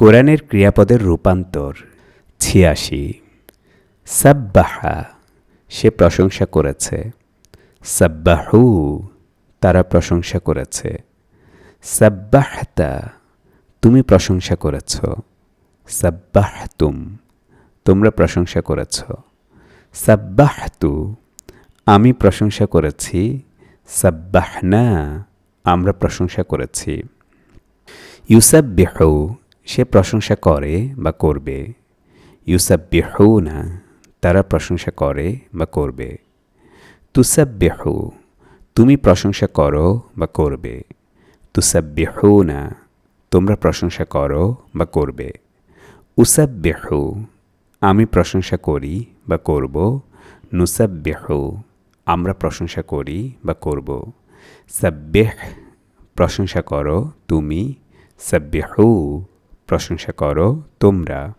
কোরআনের ক্রিয়াপদের রূপান্তর ছিয়াশি। সাব্বাহা, সে প্রশংসা করেছে। সাব্বাহু, তারা প্রশংসা করেছে। সাব্বাহতা, তুমি প্রশংসা করেছ। সাব্বাহতুম, তোমরা প্রশংসা করেছ। সাব্বাহতু, আমি প্রশংসা করেছি। সাব্বাহনা, আমরা প্রশংসা করেছি। ইউসাব্বিহু সে প্রশংসা করে বা করবে। ইউসাব্বিহুনা, তারা প্রশংসা করে বা করবে। তুসাব্বিহু, তুমি প্রশংসা করো বা করবে। তুসাব্বিহুনা, তোমরা প্রশংসা করো বা করবে। উসাব্বিহু, আমি প্রশংসা করি বা করব। নুসাব নুসাব্বিহু, আমরা প্রশংসা করি বা করব। সাব্বিহ, প্রশংসা করো তুমি। সাব্বিহু প্রশংসা করো তোমরা